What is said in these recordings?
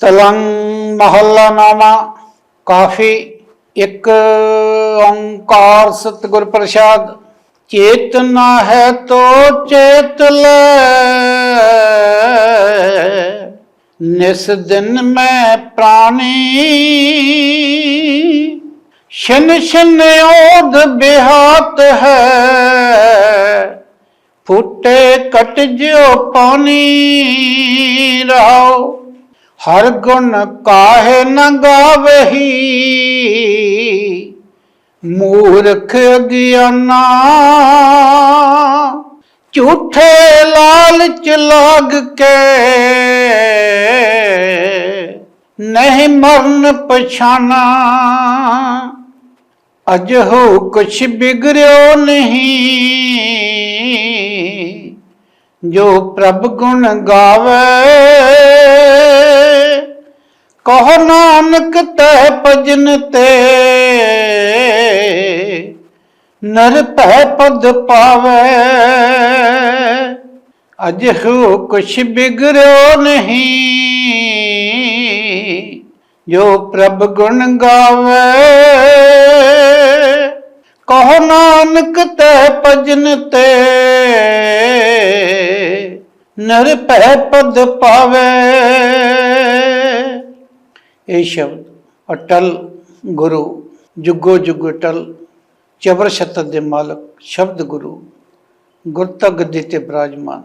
ਤਲੰਗ ਮਹੱਲਾ ਨਾਮਾ, ਕਾਫੀ ਇੱਕ ਓੰਕਾਰ ਸਤਿਗੁਰ ਪ੍ਰਸਾਦ। ਚੇਤਨਾ ਹੈ ਤੋ ਚੇਤ ਲੈ। ਨਿਸ ਦਿਨ ਮੈਂ ਪ੍ਰਾਣੀ। ਸ਼ਨ ਸ਼ਨ ਓਦ ਬਿਹਾਤ ਹੈ। ਫੁੱਟੇ ਕਟ ਜਿਓ ਪਾਣੀ। ਰਹਾਓ ਹਰ ਗੁਣ ਕਾਹੇ ਨ ਗਾਵਹੀ? ਮੂਰਖ ਗਿਆਨਾ, ਝੂਠੇ ਲਾਲਚ ਲਾਗ ਕੇ ਨਹੀਂ ਮਰਨ ਪਛਾਨਾ। ਅਜ ਹੋ ਕੁਛ ਬਿਗੜਿਓ ਨਹੀਂ, ਜੋ ਪ੍ਰਭ ਗੁਣ ਗਾਵੇ ਕਹ ਨਾਨਕ ਤੈ ਭਜਨ ਤੇ। ਨਰ ਭੈ ਪਦ ਪਾਵੇ। ਅਜ ਹੋ ਕੁਛ ਬਿਗੜਿਓ ਨਹੀਂ, ਜੋ ਪ੍ਰਭ ਗੁਣ ਗਾਵੇ। ਕਹੋ ਨਾਨਕ ਤੈ ਭਜਨ ਤੇ। ਨਰ ਭੈ ਪਦ ਪਾਵੇ। ਇਹ ਸ਼ਬਦ ਅਟਲ ਗੁਰੂ, ਜੁਗੋ ਜੁਗ ਅਟਲ, ਚਬਰ ਸ਼ਤਤ ਦੇ ਮਾਲਕ, ਸ਼ਬਦ ਗੁਰੂ ਗੁਰਤਾ ਗੱਦੀ ਤੇ ਬਿਰਾਜਮਾਨ,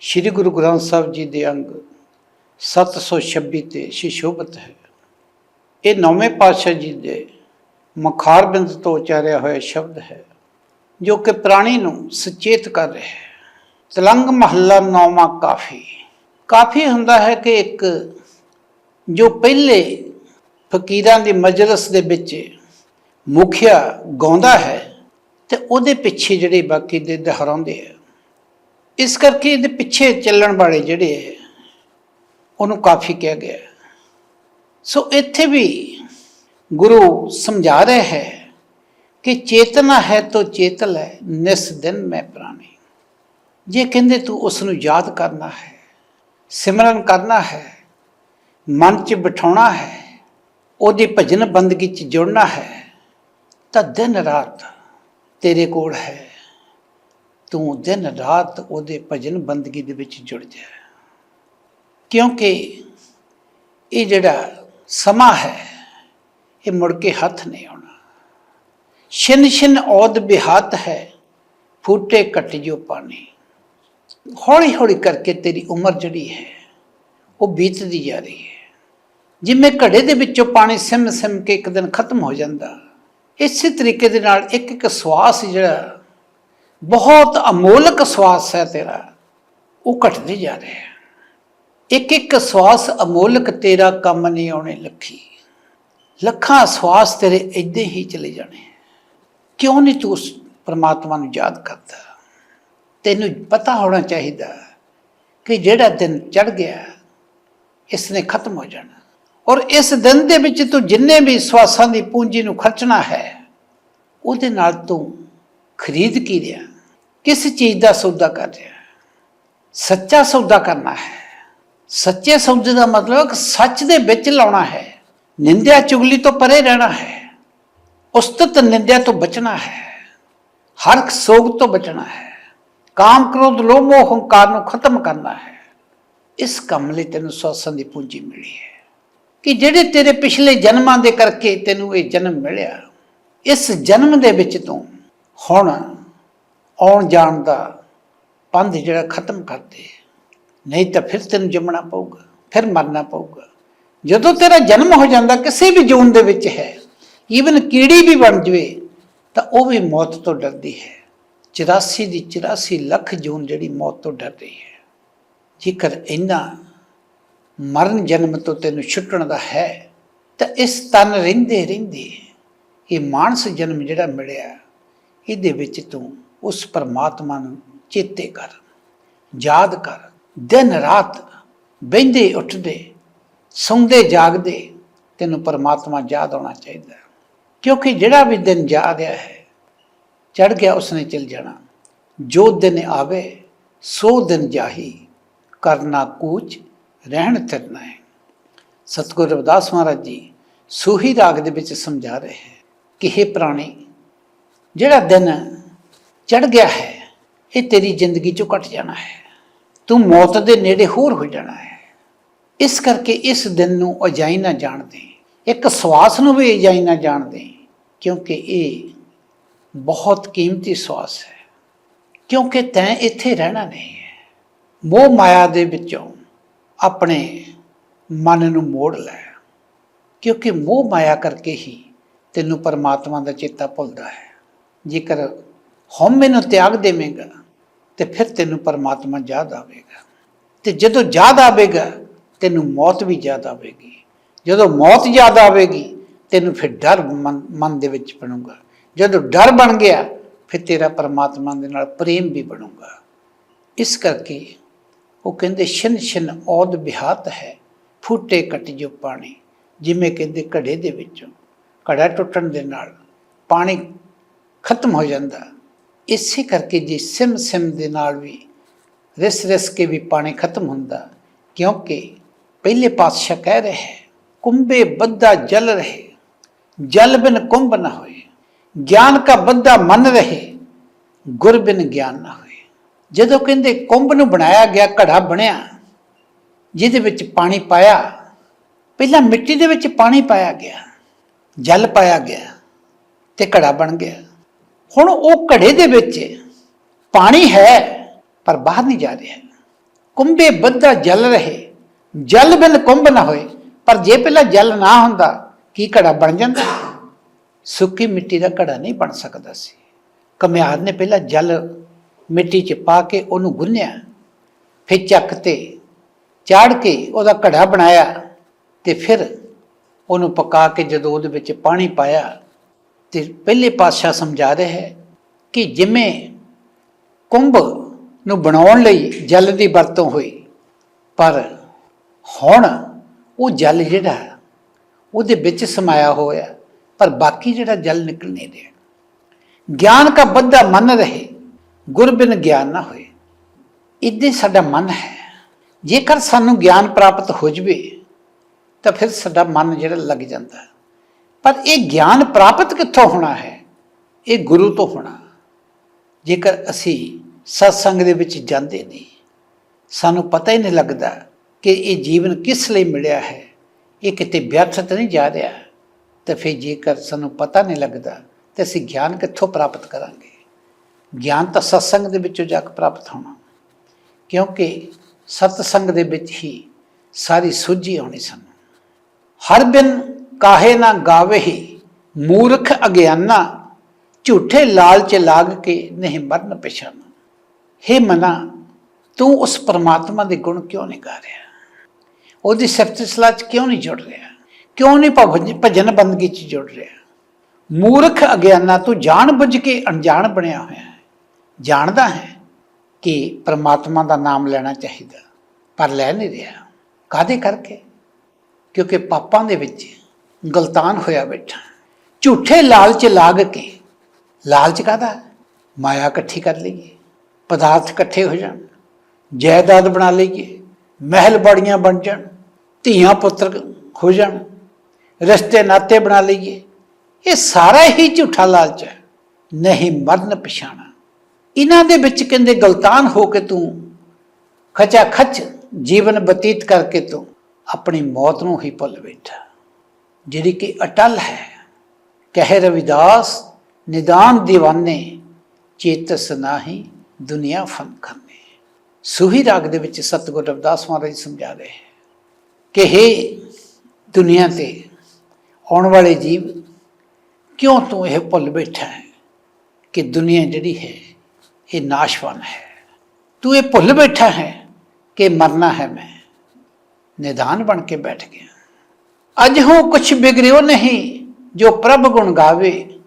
ਸ੍ਰੀ ਗੁਰੂ ਗ੍ਰੰਥ ਸਾਹਿਬ ਜੀ ਦੇ ਅੰਗ 726 ਤੇ ਸ਼ਿਸ਼ੋਭਤ ਹੈ। ਇਹ ਨੌਵੇਂ ਪਾਤਸ਼ਾਹ ਜੀ ਦੇ ਮਖਾਰਬਿੰਦ ਤੋਂ ਉਚਾਰਿਆ ਹੋਇਆ ਸ਼ਬਦ ਹੈ, ਜੋ ਕਿ ਪ੍ਰਾਣੀ ਨੂੰ ਸੁਚੇਤ ਕਰ ਰਿਹਾ ਹੈ। ਤਲੰਗ ਮਹੱਲਾ ਨੌਵਾਂ ਕਾਫੀ। ਕਾਫੀ ਹੁੰਦਾ ਹੈ ਕਿ ਇੱਕ ਜੋ ਪਹਿਲੇ ਫਕੀਰਾਂ ਦੀ ਮਜਲਿਸ ਦੇ ਵਿੱਚ ਮੁਖੀਆ ਗਾਉਂਦਾ ਹੈ ਤੇ ਉਹਦੇ ਪਿੱਛੇ ਜਿਹੜੇ ਬਾਕੀ ਦੇ ਦੁਹਰਾਉਂਦੇ ਆ। ਇਸ ਕਰਕੇ ਇਹਦੇ ਪਿੱਛੇ ਚੱਲਣ ਵਾਲੇ ਜਿਹੜੇ ਹੈ ਉਹਨੂੰ ਕਾਫੀ ਕਿਹਾ ਗਿਆ। ਸੋ ਇੱਥੇ ਵੀ ਗੁਰੂ ਸਮਝਾ ਰਿਹਾ ਹੈ ਕਿ ਚੇਤਨਾ ਹੈ ਤੋ ਚੇਤਲ ਹੈ, ਨਿਸ ਦਿਨ ਮੈਂ ਪ੍ਰਾਣੀ। ਜੇ ਕਹਿੰਦੇ ਤੂੰ ਉਸ ਨੂੰ ਯਾਦ ਕਰਨਾ ਹੈ, ਸਿਮਰਨ ਕਰਨਾ ਹੈ ਮਨ 'ਚ ਬਿਠਾਉਣਾ ਹੈ, ਉਹਦੀ ਭਜਨ ਬੰਦਗੀ 'ਚ ਜੁੜਨਾ ਹੈ, ਤਾਂ ਦਿਨ ਰਾਤ ਤੇਰੇ ਕੋਲ ਹੈ। ਤੂੰ ਦਿਨ ਰਾਤ ਉਹਦੇ ਭਜਨ ਬੰਦਗੀ ਦੇ ਵਿੱਚ ਜੁੜ ਜਾ। ਕਿਉਂਕਿ ਇਹ ਜਿਹੜਾ ਸਮਾਂ ਹੈ, ਇਹ ਮੁੜ ਕੇ ਹੱਥ ਨਹੀਂ ਆਉਣਾ। ਛਿਨ ਛਿਨ ਔਦ ਬਿਹਤ ਹੈ, ਫੂਟੇ ਕੱਟ ਜੋ ਪਾਣੀ। ਹੌਲੀ ਹੌਲੀ ਕਰਕੇ ਤੇਰੀ ਉਮਰ ਜਿਹੜੀ ਹੈ, ਉਹ ਬੀਤਦੀ ਜਾ ਰਹੀ ਹੈ। ਜਿਵੇਂ ਘੜੇ ਦੇ ਵਿੱਚੋਂ ਪਾਣੀ ਸਿਮ ਸਿਮ ਕੇ ਇੱਕ ਦਿਨ ਖਤਮ ਹੋ ਜਾਂਦਾ। ਇਸੇ ਤਰੀਕੇ ਦੇ ਨਾਲ ਇੱਕ ਇੱਕ ਸਵਾਸ ਜਿਹੜਾ, ਬਹੁਤ ਅਮੋਲਕ ਸਵਾਸ ਹੈ ਤੇਰਾ, ਉਹ ਘਟਦੇ ਜਾ ਰਿਹਾ ਹੈ। ਇੱਕ ਇੱਕ ਸਵਾਸ ਅਮੋਲਕ ਤੇਰਾ ਕੰਮ ਨਹੀਂ ਆਉਣੇ ਲੱਖੀ। ਲੱਖਾਂ ਸਵਾਸ ਤੇਰੇ ਏਦਾਂ ਹੀ ਚਲੇ ਜਾਣੇ ਕਿਉਂ ਨਹੀਂ ਤੂੰ ਉਸ ਪਰਮਾਤਮਾ ਨੂੰ ਯਾਦ ਕਰਦਾ? ਤੈਨੂੰ ਪਤਾ ਹੋਣਾ ਚਾਹੀਦਾ ਕਿ ਜਿਹੜਾ ਦਿਨ ਚੜ ਗਿਆ, ਇਸ ਨੇ ਖਤਮ ਹੋ ਜਾਣਾ। ਔਰ ਇਸ ਦਿਨ ਦੇ ਵਿੱਚ ਤੂੰ ਜਿੰਨੇ ਵੀ ਸਵਾਸਾਂ ਦੀ ਪੂੰਜੀ ਨੂੰ ਖਰਚਣਾ ਹੈ, ਉਹਦੇ ਨਾਲ ਤੂੰ ਖਰੀਦ ਕੀ ਰਿਹਾ? ਕਿਸ ਚੀਜ਼ ਦਾ ਸੌਦਾ ਕਰ ਰਿਹਾ? ਸੱਚਾ ਸੌਦਾ ਕਰਨਾ ਹੈ। ਸੱਚੇ ਸੌਦੇ ਦਾ ਮਤਲਬ ਸੱਚ ਦੇ ਵਿੱਚ ਲਾਉਣਾ ਹੈ। ਨਿੰਦਿਆ ਚੁਗਲੀ ਤੋਂ ਪਰੇ ਰਹਿਣਾ ਹੈ। ਉਸਤਤ ਨਿੰਦਿਆ ਤੋਂ ਬਚਣਾ ਹੈ। ਹਰ ਸੋਗ ਤੋਂ ਬਚਣਾ ਹੈ। ਕਾਮ ਕ੍ਰੋਧ ਲੋਭ ਮੋਹ ਹੰਕਾਰ ਨੂੰ ਖਤਮ ਕਰਨਾ ਹੈ। ਇਸ ਕੰਮ ਲਈ ਤੈਨੂੰ ਸਵਾਸਾਂ ਦੀ ਪੂੰਜੀ ਮਿਲੀ ਹੈ। ਕਿ ਜਿਹੜੇ ਤੇਰੇ ਪਿਛਲੇ ਜਨਮਾਂ ਦੇ ਕਰਕੇ ਤੈਨੂੰ ਇਹ ਜਨਮ ਮਿਲਿਆ, ਇਸ ਜਨਮ ਦੇ ਵਿੱਚ ਤੂੰ ਹੁਣ ਆਉਣ ਜਾਣ ਦਾ ਪੰਧ ਜਿਹੜਾ ਖਤਮ ਕਰਦੇ ਨਹੀਂ ਤਾਂ ਫਿਰ ਤੈਨੂੰ ਜੰਮਣਾ ਪਊਗਾ, ਫਿਰ ਮਰਨਾ ਪਊਗਾ। ਜਦੋਂ ਤੇਰਾ ਜਨਮ ਹੋ ਜਾਂਦਾ, ਕਿਸੇ ਵੀ ਜੂਨ ਦੇ ਵਿੱਚ ਹੈ ਈਵਨ ਕੀੜੀ ਵੀ ਬਣ ਜਵੇ, ਤਾਂ ਉਹ ਵੀ ਮੌਤ ਤੋਂ ਡਰਦੀ ਹੈ। 84 ਦੀ 84 ਲੱਖ ਜੂਨ ਜਿਹੜੀ ਮੌਤ ਤੋਂ ਡਰਦੀ ਹੈ। ਜੇਕਰ ਇੰਨਾ ਮਰਨ ਜਨਮ ਤੋਂ ਤੈਨੂੰ ਛੁੱਟਣ ਦਾ ਹੈ, ਤਾਂ ਇਸ ਤਨ ਰਹਿੰਦੇ ਰਹਿੰਦੇ ਇਹ ਮਾਨਸ ਜਨਮ ਜਿਹੜਾ ਮਿਲਿਆ, ਇਹਦੇ ਵਿੱਚ ਤੂੰ ਉਸ ਪਰਮਾਤਮਾ ਨੂੰ ਚੇਤੇ ਕਰ, ਯਾਦ ਕਰ, ਦਿਨ ਰਾਤ ਬਹਿੰਦੇ ਉੱਠਦੇ, ਸੌਂਦੇ ਜਾਗਦੇ, ਤੈਨੂੰ ਪਰਮਾਤਮਾ ਯਾਦ ਆਉਣਾ ਚਾਹੀਦਾ ਕਿਉਂਕਿ ਜਿਹੜਾ ਵੀ ਦਿਨ ਜਾ ਰਿਹਾ ਹੈ ਚੜ ਗਿਆ ਉਸਨੇ ਚਲ ਜਾਣਾ। ਜੋ ਦਿਨ ਆਵੇ, ਸੋ ਦਿਨ ਜਾਹੀ, ਕਰਨਾ ਕੂਚ ਰਹਿਣ ਤਿਰਨਾ ਹੈ। ਸਤਿਗੁਰ ਰਵਿਦਾਸ ਮਹਾਰਾਜ ਜੀ ਸੂਹੀ ਰਾਗ ਦੇ ਵਿੱਚ ਸਮਝਾ ਰਹੇ ਹੈ ਕਿ ਇਹ ਪ੍ਰਾਣੀ, ਜਿਹੜਾ ਦਿਨ ਚੜ ਗਿਆ ਹੈ, ਇਹ ਤੇਰੀ ਜ਼ਿੰਦਗੀ ਚੋਂ ਕੱਟ ਜਾਣਾ ਹੈ। ਤੂੰ ਮੌਤ ਦੇ ਨੇੜੇ ਹੋਰ ਹੋ ਜਾਣਾ ਹੈ। ਇਸ ਕਰਕੇ ਇਸ ਦਿਨ ਨੂੰ ਅਜਾਈ ਨਾ ਜਾਣ ਦੇ। ਇੱਕ ਸਵਾਸ ਨੂੰ ਵੀ ਅਜਾਈ ਨਾ ਜਾਣ ਦੇ, ਕਿਉਂਕਿ ਇਹ ਬਹੁਤ ਕੀਮਤੀ ਸਵਾਸ ਹੈ। ਕਿਉਂਕਿ ਤੈਂ ਇੱਥੇ ਰਹਿਣਾ ਨਹੀਂ ਹੈ। ਮੋਹ ਮਾਇਆ ਦੇ ਵਿੱਚੋਂ ਆਪਣੇ ਮਨ ਨੂੰ ਮੋੜ ਲੈ। ਕਿਉਂਕਿ ਮੋਹ ਮਾਇਆ ਕਰਕੇ ਹੀ ਤੈਨੂੰ ਪਰਮਾਤਮਾ ਦਾ ਚੇਤਾ ਭੁੱਲਦਾ ਹੈ। ਜੇਕਰ ਹਉਮੈ ਨੂੰ ਤਿਆਗ ਦੇਵੇਂਗਾ, ਤੇ ਫਿਰ ਤੈਨੂੰ ਪਰਮਾਤਮਾ ਯਾਦ ਆਵੇਗਾ। ਤੇ ਜਦੋਂ ਯਾਦ ਆਵੇਗਾ, ਤੈਨੂੰ ਮੌਤ ਵੀ ਯਾਦ ਆਵੇਗੀ। ਜਦੋਂ ਮੌਤ ਯਾਦ ਆਵੇਗੀ, ਤੈਨੂੰ ਫਿਰ ਡਰ ਮਨ ਮਨ ਦੇ ਵਿੱਚ ਬਣੂਗਾ। ਜਦੋਂ ਡਰ ਬਣ ਗਿਆ, ਫਿਰ ਤੇਰਾ ਪਰਮਾਤਮਾ ਦੇ ਨਾਲ ਪ੍ਰੇਮ ਵੀ ਬਣੂਗਾ। ਇਸ ਕਰਕੇ ਉਹ ਕਹਿੰਦੇ, ਛਿਨ ਛਿਨ ਔਦ ਬਿਹਾਤ ਹੈ, ਫੂਟੇ ਕੱਟ ਜੋ ਪਾਣੀ। ਜਿਵੇਂ ਕਹਿੰਦੇ ਘੜੇ ਦੇ ਵਿੱਚੋਂ, ਘੜਾ ਟੁੱਟਣ ਦੇ ਨਾਲ ਪਾਣੀ ਖਤਮ ਹੋ ਜਾਂਦਾ। ਇਸੇ ਕਰਕੇ ਜੇ ਸਿਮ ਸਿਮ ਦੇ ਨਾਲ ਵੀ ਰਿਸ ਰਿਸ ਕੇ ਵੀ ਪਾਣੀ ਖਤਮ ਹੁੰਦਾ, ਕਿਉਂਕਿ ਪਹਿਲੇ ਪਾਤਸ਼ਾਹ ਕਹਿ ਰਹੇ ਹੈ, ਕੁੰਭੇ ਬੱਧਾ ਜਲ ਰਹੇ, ਜਲ ਬਿਨ ਕੁੰਭ ਨਾ ਹੋਏ, ਗਿਆਨ ਕਾ ਬੱਧਾ ਮਨ ਰਹੇ, ਗੁਰ ਬਿਨ ਗਿਆਨ ਨਾ ਹੋਏ। ਜਦੋਂ ਕਹਿੰਦੇ ਕੁੰਭ ਨੂੰ ਬਣਾਇਆ ਗਿਆ ਘੜਾ ਬਣਿਆ, ਜਿਹਦੇ ਵਿੱਚ ਪਾਣੀ ਪਾਇਆ, ਪਹਿਲਾਂ ਮਿੱਟੀ ਦੇ ਵਿੱਚ ਪਾਣੀ ਪਾਇਆ ਗਿਆ, ਜਲ ਪਾਇਆ ਗਿਆ ਤੇ ਘੜਾ ਬਣ ਗਿਆ। ਹੁਣ ਉਹ ਘੜੇ ਦੇ ਵਿੱਚ ਪਾਣੀ ਹੈ, ਪਰ ਬਾਹਰ ਨਹੀਂ ਜਾ ਰਿਹਾ। ਕੁੰਭੇ ਬੱਧਾ ਜਲ ਰਹੇ। ਜਲ ਬਿਨ ਕੁੰਭ ਨਾ ਹੋਏ, ਪਰ ਜੇ ਪਹਿਲਾਂ ਜਲ ਨਾ ਹੁੰਦਾ, ਕੀ ਘੜਾ ਬਣ ਜਾਂਦਾ? ਸੁੱਕੀ ਮਿੱਟੀ ਦਾ ਘੜਾ ਨਹੀਂ ਬਣ ਸਕਦਾ ਸੀ। ਕਮਿਆਰ ਨੇ ਪਹਿਲਾਂ ਜਲ ਮਿੱਟੀ 'ਚ ਪਾ ਕੇ ਉਹਨੂੰ ਗੁੰਨਿਆ। ਫਿਰ ਚੱਕ ਤੇ ਚਾੜ ਕੇ ਉਹਦਾ ਘੜਾ ਬਣਾਇਆ ਤੇ ਫਿਰ ਉਹਨੂੰ ਪਕਾ ਕੇ ਜਦੋਂ ਉਹਦੇ ਵਿੱਚ ਪਾਣੀ ਪਾਇਆ ਤੇ ਪਹਿਲੇ ਪਾਤਸ਼ਾਹ ਸਮਝਾ ਰਿਹਾ ਹੈ ਕਿ ਜਿਵੇਂ ਕੁੰਭ ਨੂੰ ਬਣਾਉਣ ਲਈ ਜਲ ਦੀ ਵਰਤੋਂ ਹੋਈ, ਪਰ ਹੁਣ ਉਹ ਜਲ ਜਿਹੜਾ ਉਹਦੇ ਵਿੱਚ ਸਮਾਇਆ ਹੋਇਆ, ਪਰ ਬਾਕੀ ਜਿਹੜਾ ਜਲ ਨਿਕਲ ਨਹੀਂ ਰਿਹਾ ਗਿਆਨ ਕਾ ਬੱਧਾ ਮਨ ਰਹੇ ਗੁਰ ਬਿਨ ਗਿਆਨ ਨਾ ਹੋਏ। ਇੱਦੇ ਸਾਡਾ ਮਨ ਹੈ। ਜੇਕਰ ਸਾਨੂੰ ਗਿਆਨ ਪ੍ਰਾਪਤ ਹੋ ਜਵੇ, ਤਾਂ ਫਿਰ ਸਾਡਾ ਮਨ ਜਿਹੜਾ ਲੱਗ ਜਾਂਦਾ ਪਰ ਇਹ ਗਿਆਨ ਪ੍ਰਾਪਤ ਕਿੱਥੋਂ ਹੋਣਾ ਹੈ? ਇਹ ਗੁਰੂ ਤੋਂ ਹੋਣਾ। ਜੇਕਰ ਅਸੀਂ ਸਤਸੰਗ ਦੇ ਵਿੱਚ ਜਾਂਦੇ ਨਹੀਂ, ਸਾਨੂੰ ਪਤਾ ਹੀ ਨਹੀਂ ਲੱਗਦਾ ਕਿ ਇਹ ਜੀਵਨ ਕਿਸ ਲਈ ਮਿਲਿਆ ਹੈ। ਇਹ ਕਿਤੇ ਵਿਅਰਥ ਤਾਂ ਨਹੀਂ ਜਾ ਰਿਹਾ। ਤਾਂ ਫਿਰ ਜੇਕਰ ਸਾਨੂੰ ਪਤਾ ਨਹੀਂ ਲੱਗਦਾ, ਤੇ ਅਸੀਂ ਗਿਆਨ ਕਿੱਥੋਂ ਪ੍ਰਾਪਤ ਕਰਾਂਗੇ? ਗਿਆਨ ਤਾਂ ਸਤਸੰਗ ਦੇ ਵਿੱਚੋਂ ਜਾ ਕੇ ਪ੍ਰਾਪਤ ਹੋਣਾ। ਕਿਉਂਕਿ ਸਤਸੰਗ ਦੇ ਵਿੱਚ ਹੀ ਸਾਰੀ ਸੁਝੀ ਆਉਣੀ ਸਾਨੂੰ। ਹਰ ਬਿਨ ਕਾਹੇ ਨਾ ਗਾਵੇ ਹੀ ਮੂਰਖ ਅਗਿਆਨਾ ਝੂਠੇ ਲਾਲਚ ਲਾਗ ਕੇ ਨਹੀਂ ਮਰਨ ਪਛਾਨਾ ਹੇ ਮਨਾ, ਤੂੰ ਉਸ ਪਰਮਾਤਮਾ ਦੇ ਗੁਣ ਕਿਉਂ ਨਹੀਂ ਗਾ ਰਿਹਾ? ਉਹਦੀ ਸਿਫਤ ਸਲਾਹ 'ਚ ਕਿਉਂ ਨਹੀਂ ਜੁੜ ਰਿਹਾ? ਕਿਉਂ ਨਹੀਂ ਭਵ- ਭਜਨ ਬੰਦਗੀ 'ਚ ਜੁੜ ਰਿਹਾ? ਮੂਰਖ ਅਗਿਆਨਾ ਤੂੰ ਜਾਣ ਬੁੱਝ ਕੇ ਅਣਜਾਣ ਬਣਿਆ ਹੋਇਆ। ਜਾਣਦਾ ਹੈ ਕਿ ਪਰਮਾਤਮਾ ਦਾ ਨਾਮ ਲੈਣਾ ਚਾਹੀਦਾ, ਪਰ ਲੈ ਨਹੀਂ ਰਿਹਾ। ਕਾਦੇ ਕਰਕੇ? ਕਿਉਂਕਿ ਪਾਪਾਂ ਦੇ ਵਿੱਚ ਗਲਤਾਨ ਹੋਇਆ ਬੈਠਾ। ਝੂਠੇ ਲਾਲਚ ਲਾਗ ਕੇ। ਲਾਲਚ ਕਾਦਾ ਮਾਇਆ ਇਕੱਠੀ ਕਰ ਲਈਏ, ਪਦਾਰਥ ਇਕੱਠੇ ਹੋ ਜਾਣ, ਜਾਇਦਾਦ ਬਣਾ ਲਈਏ, ਮਹਿਲ ਬੜੀਆਂ ਬਣ ਜਾਣ, ਧੀਆਂ ਪੁੱਤਰ ਹੋ ਜਾਣ, ਰਿਸ਼ਤੇ ਨਾਤੇ ਬਣਾ ਲਈਏ। ਇਹ ਸਾਰਾ ਹੀ ਝੂਠਾ ਲਾਲਚ ਹੈ। ਨਹੀਂ ਮਰਨ ਪਛਾਣਾ। ਇਹਨਾਂ ਦੇ ਵਿੱਚ ਕਹਿੰਦੇ ਗਲਤਾਨ ਹੋ ਕੇ ਤੂੰ ਖਚਾ ਖਚ ਜੀਵਨ ਬਤੀਤ ਕਰਕੇ ਤੂੰ ਆਪਣੀ ਮੌਤ ਨੂੰ ਹੀ ਭੁੱਲ ਬੈਠਾ। ਜਿਹੜੀ ਕਿ ਅਟਲ ਹੈ। ਕਹਿ ਰਵਿਦਾਸ, ਨਿਦਾਨ ਦੀਵਾਨੇ ਚੇਤ ਨਾਹੀ ਦੁਨੀਆ ਫਨ ਕਰਨੇ ਸੁਹੀ ਰਾਗ ਦੇ ਵਿੱਚ ਸਤਗੁਰ ਰਵਿਦਾਸ ਮਹਾਰਾਜ ਸਮਝਾ ਰਹੇ ਕਿ हे ਦੁਨੀਆ ਤੇ ਆਉਣ ਵਾਲੇ ਜੀਵ, ਕਿਉਂ ਤੂੰ ਇਹ ਭੁੱਲ ਬੈਠਾ ਹੈ ਕਿ ਦੁਨੀਆ ਜਿਹੜੀ ਹੈ ਇਹ ਨਾਸ਼ਵਾਨ ਹੈ। ਤੂੰ ਇਹ ਭੁੱਲ ਬੈਠਾ ਹੈ ਕਿ ਮਰਨਾ ਹੈ ਮੈਂ। ਨਿਦਾਨ ਬਣ ਕੇ ਬੈਠ ਗਿਆ। ਅਜ ਹੋ ਕੁਛ ਬਿਗੜਿਓ ਨਹੀਂ, ਜੋ ਪ੍ਰਭ ਗੁਣ ਗਾਵੇ।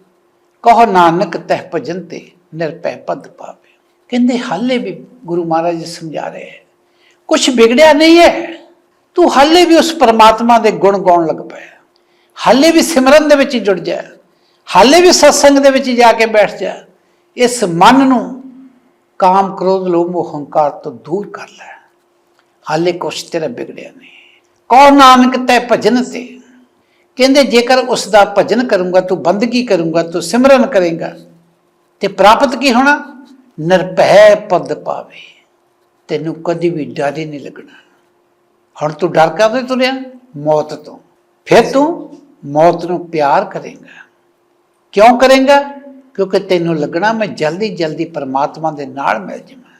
ਕਹੋ ਨਾਨਕ ਤਹਿ ਭਜਨ ਤੇ ਨਿਰਪੈ ਪਦ ਪਾਵੇ। ਕਹਿੰਦੇ, ਹਾਲੇ ਵੀ ਗੁਰੂ ਮਹਾਰਾਜ ਜੀ ਸਮਝਾ ਰਹੇ ਹੈ। ਕੁਛ ਵਿਗੜਿਆ ਨਹੀਂ ਹੈ। ਤੂੰ ਹਾਲੇ ਵੀ ਉਸ ਪਰਮਾਤਮਾ ਦੇ ਗੁਣ ਗਾਉਣ ਲੱਗ ਪਿਆ। ਹਾਲੇ ਵੀ ਸਿਮਰਨ ਦੇ ਵਿੱਚ ਜੁੜ ਜਾ। ਹਾਲੇ ਵੀ ਸਤਸੰਗ ਦੇ ਵਿੱਚ ਜਾ ਕੇ ਬੈਠ ਜਾ। ਇਸ ਮਨ ਨੂੰ ਕਾਮ ਕ੍ਰੋਧ, ਲੋਭ ਮੋਹ ਹੰਕਾਰ ਤੋਂ ਦੂਰ ਕਰ ਲੈ। ਹਾਲੇ ਕੁਛ ਤੇਰਾ ਬਿਗੜਿਆ ਨਹੀਂ। ਕਉ ਨਾਨਕ ਤੈ ਭਜਨ ਤੇ? ਕਹਿੰਦੇ, ਜੇਕਰ ਉਸ ਦਾ ਭਜਨ ਕਰੂੰਗਾ, ਤੂੰ ਬੰਦਗੀ ਕਰੂੰਗਾ, ਤੂੰ ਸਿਮਰਨ ਕਰੇਗਾ, ਤੇ ਪ੍ਰਾਪਤ ਕੀ ਹੋਣਾ? ਨਿਰਭੈ ਪਦ ਪਾਵੇ। ਤੈਨੂੰ ਕਦੀ ਵੀ ਡਰ ਹੀ ਨਹੀਂ ਲੱਗਣਾ। ਹੁਣ ਤੂੰ ਡਰ ਕਰਦੇ ਤੁਰਿਆ ਮੌਤ ਤੋਂ। ਫਿਰ ਤੂੰ ਮੌਤ ਨੂੰ ਪਿਆਰ ਕਰੇਗਾ। ਕਿਉਂ ਕਰੇਗਾ? ਕਿਉਂਕਿ ਤੈਨੂੰ ਲੱਗਣਾ ਮੈਂ ਜਲਦੀ ਜਲਦੀ ਪਰਮਾਤਮਾ ਦੇ ਨਾਲ ਮਿਲ ਜਾਵਾਂ।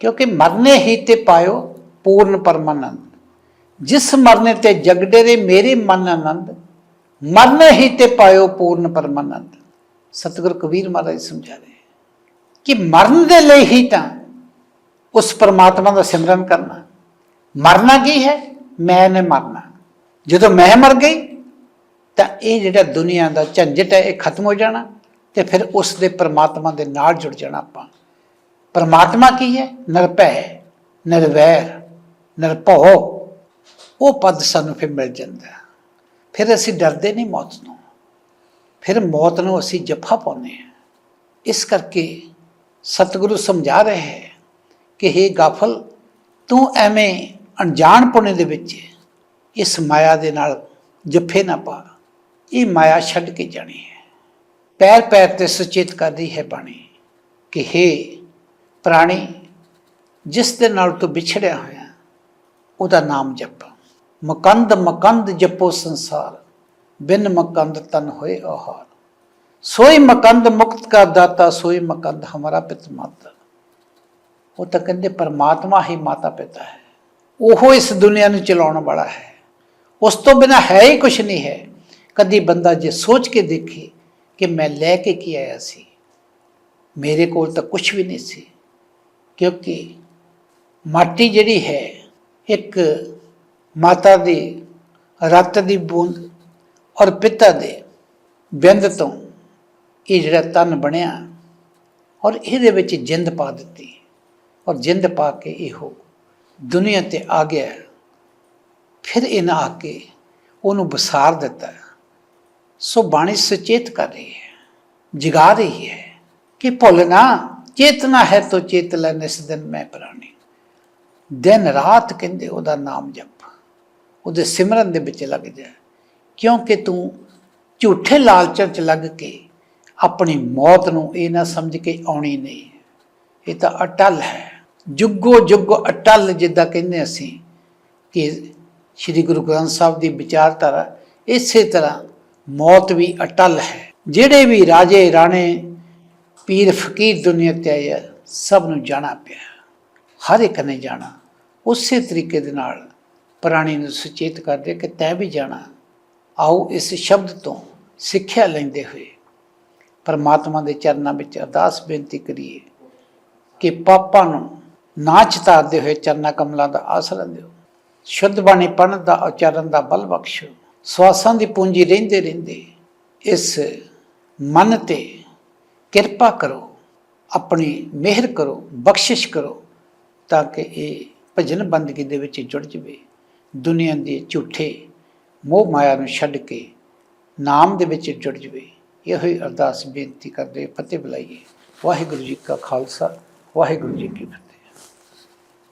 ਕਿਉਂਕਿ ਮਰਨੇ ਹੀ ਤੇ ਪਾਇਓ ਪੂਰਨ ਪਰਮਾਨੰਦ। ਜਿਸ ਮਰਨੇ ਤੇ ਜਗਡੇਰੇ ਮੇਰੇ ਮਨ ਆਨੰਦ ਮਰਨੇ ਹੀ ਤੇ ਪਾਇਓ ਪੂਰਨ ਪਰਮਾਨੰਦ। ਸਤਿਗੁਰ ਕਬੀਰ ਮਹਾਰਾਜ ਸਮਝਾ ਰਹੇ ਕਿ ਮਰਨ ਦੇ ਲਈ ਹੀ ਤਾਂ ਉਸ ਪਰਮਾਤਮਾ ਦਾ ਸਿਮਰਨ ਕਰਨਾ। ਮਰਨਾ ਕੀ ਹੈ? ਮੈਂ ਨੇ ਮਰਨਾ। ਜਦੋਂ ਮੈਂ ਮਰ ਗਈ ਤਾਂ ਇਹ ਜਿਹੜਾ ਦੁਨੀਆ ਦਾ ਝੰਜਟ ਹੈ, ਇਹ ਖਤਮ ਹੋ ਜਾਣਾ। ਤੇ ਫਿਰ ਉਸ ਦੇ ਪਰਮਾਤਮਾ ਦੇ ਨਾਲ ਜੁੜ ਜਾਣਾ ਆਪਾਂ। ਪਰਮਾਤਮਾ ਕੀ ਹੈ? ਨਿਰਭੈ ਨਿਰਵੈਰ ਨਿਰਭਉ ਉਹ ਪਦ ਸਾਨੂੰ ਫਿਰ ਮਿਲ ਜਾਂਦਾ ਫਿਰ ਅਸੀਂ ਡਰਦੇ ਨਹੀਂ ਮੌਤ ਨੂੰ। ਫਿਰ ਮੌਤ ਨੂੰ ਅਸੀਂ ਜੱਫਾ ਪਾਉਂਦੇ ਹਾਂ। ਇਸ ਕਰਕੇ ਸਤਿਗੁਰੂ ਸਮਝਾ ਰਹੇ ਹੈ ਕਿ हे ਗਾਫਲ, ਤੂੰ ਐਵੇਂ ਅਣਜਾਣ ਪੁਣੇ ਦੇ ਵਿੱਚ ਇਸ ਮਾਇਆ ਦੇ ਨਾਲ ਜੱਫੇ ਨਾ ਪਾ। ਇਹ ਮਾਇਆ ਛੱਡ ਕੇ ਜਾਣੀ ਹੈ। ਪੈਰ ਪੈਰ ਤੇ ਸੁਚੇਤ ਕਰਦੀ ਹੈ ਬਾਣੀ ਕਿ हे ਪ੍ਰਾਣੀ, ਜਿਸ ਦੇ ਨਾਲ ਤੂੰ ਵਿਛੜਿਆ ਹੋਇਆ, ਉਹਦਾ ਨਾਮ ਜਪ। ਮਕੰਦ ਮਕੰਦ ਜਪੋ ਸੰਸਾਰ, ਬਿਨ ਮਕੰਦ ਤਨ ਹੋਏ ਆਹਾਰ। ਸੋਈ ਮਕੰਦ ਮੁਕਤ ਕਾ ਦਾਤਾ, ਸੋਈ ਮਕੰਦ ਹਮਾਰਾ ਪਿਤ ਮਾਤਾ। ਉਹ ਤਾਂ ਕਹਿੰਦੇ ਪਰਮਾਤਮਾ ਹੀ ਮਾਤਾ ਪਿਤਾ ਹੈ। ਉਹ ਇਸ ਦੁਨੀਆ ਨੂੰ ਚਲਾਉਣ ਵਾਲਾ ਹੈ। ਉਸ ਤੋਂ ਬਿਨਾ ਹੈ ਹੀ ਕੁਝ ਨਹੀਂ ਹੈ। ਕਦੀ ਬੰਦਾ ਜੇ ਸੋਚ ਕੇ ਦੇਖੇ ਕਿ ਮੈਂ ਲੈ ਕੇ ਕੀ ਆਇਆ ਸੀ? ਮੇਰੇ ਕੋਲ ਤਾਂ ਕੁਝ ਵੀ ਨਹੀਂ ਸੀ, ਕਿਉਂਕਿ ਮਾਟੀ ਜਿਹੜੀ ਹੈ, ਇੱਕ ਮਾਤਾ ਦੀ ਰਤ ਦੀ ਬੂੰਦ ਔਰ ਪਿਤਾ ਦੇ ਬਿੰਦ ਤੋਂ ਇਹ ਜਿਹੜਾ ਤਨ ਬਣਿਆ ਔਰ ਇਹਦੇ ਵਿੱਚ ਜਿੰਦ ਪਾ ਦਿੱਤੀ ਔਰ ਜਿੰਦ ਪਾ ਕੇ ਇਹੋ ਦੁਨੀਆ ਤੇ ਆ ਗਿਆ। ਫਿਰ ਇਹਨਾਂ ਆ ਕੇ ਉਹਨੂੰ ਬਸਾਰ ਦਿੱਤਾ। ਸੋ ਬਾਣੀ ਸੁਚੇਤ ਕਰ ਰਹੀ ਹੈ, ਜਗਾ ਰਹੀ ਹੈ ਕਿ ਭੁੱਲਣਾ ਚੇਤਨਾ ਹੈ ਤੋ ਚੇਤ ਲੈ ਨਿਸ ਦਿਨ ਮੈਂ ਪ੍ਰਾਣੀ। ਦਿਨ ਰਾਤ ਕਹਿੰਦੇ ਉਹਦਾ ਨਾਮ ਜਪ। ਉਹਦੇ ਸਿਮਰਨ ਦੇ ਵਿੱਚ ਲੱਗ ਜਾ। ਕਿਉਂਕਿ ਤੂੰ ਝੂਠੇ ਲਾਲਚਾਂ 'ਚ ਲੱਗ ਕੇ ਆਪਣੀ ਮੌਤ ਨੂੰ ਇਹ ਨਾ ਸਮਝ ਕੇ ਆਉਣੀ ਨਹੀਂ। ਇਹ ਤਾਂ ਅਟਲ ਹੈ। ਜੁਗੋ ਜੁਗ ਅਟਲ ਜਿੱਦਾਂ ਕਹਿੰਦੇ ਅਸੀਂ ਕਿ ਸ੍ਰੀ ਗੁਰੂ ਗ੍ਰੰਥ ਸਾਹਿਬ ਦੀ ਵਿਚਾਰਧਾਰਾ ਇਸੇ ਤਰ੍ਹਾਂ ਮੌਤ ਵੀ ਅਟਲ ਹੈ। ਜਿਹੜੇ ਵੀ ਰਾਜੇ ਰਾਣੇ, ਪੀਰ ਫਕੀਰ ਦੁਨੀਆ ਤੇ ਆਏ ਸਭ ਨੂੰ ਜਾਣਾ ਪਿਆ। ਹਰ ਇੱਕ ਨੇ ਜਾਣਾ। ਉਸੇ ਤਰੀਕੇ ਦੇ ਨਾਲ ਪ੍ਰਾਣੀ ਨੂੰ ਸੁਚੇਤ ਕਰਦੇ ਕਿ ਤੈਂ ਵੀ ਜਾਣਾ। ਆਓ ਇਸ ਸ਼ਬਦ ਤੋਂ ਸਿੱਖਿਆ ਲੈਂਦੇ ਹੋਏ ਪਰਮਾਤਮਾ ਦੇ ਚਰਨਾਂ ਵਿੱਚ ਅਰਦਾਸ ਬੇਨਤੀ ਕਰੀਏ ਕਿ ਪਾਪਾਂ ਨੂੰ ਨਾ ਚਿਤਾਰਦੇ ਹੋਏ ਚਰਨਾਂ ਕਮਲਾਂ ਦਾ ਆਸਰਾ ਦਿਓ। ਸ਼ੁੱਧ ਬਾਣੀ ਪੜਨ ਦਾ, ਉਚਾਰਨ ਦਾ ਬਲ ਬਖਸ਼ੋ। ਸਵਾਸਾਂ ਦੀ ਪੂੰਜੀ ਰਹਿੰਦੇ ਰਹਿੰਦੇ ਇਸ ਮਨ ਤੇ ਕਿਰਪਾ ਕਰੋ, ਆਪਣੀ ਮਿਹਰ ਕਰੋ, ਬਖਸ਼ਿਸ਼ ਕਰੋ, ਤਾਂ ਕਿ ਇਹ ਭਜਨ ਬੰਦਗੀ ਦੇ ਵਿੱਚ ਜੁੜ ਜਵੇ। ਦੁਨੀਆ ਦੇ ਝੂਠੇ ਮੋਹ ਮਾਇਆ ਨੂੰ ਛੱਡ ਕੇ ਨਾਮ ਦੇ ਵਿੱਚ ਜੁੜ ਜਵੇ। ਇਹੋ ਹੀ ਅਰਦਾਸ ਬੇਨਤੀ ਕਰਦੇ ਫਤਿਹ ਬੁਲਾਈਏ। ਵਾਹਿਗੁਰੂ ਜੀ ਕਾ ਖਾਲਸਾ, ਵਾਹਿਗੁਰੂ ਜੀ ਕੀ ਫਤਿਹ।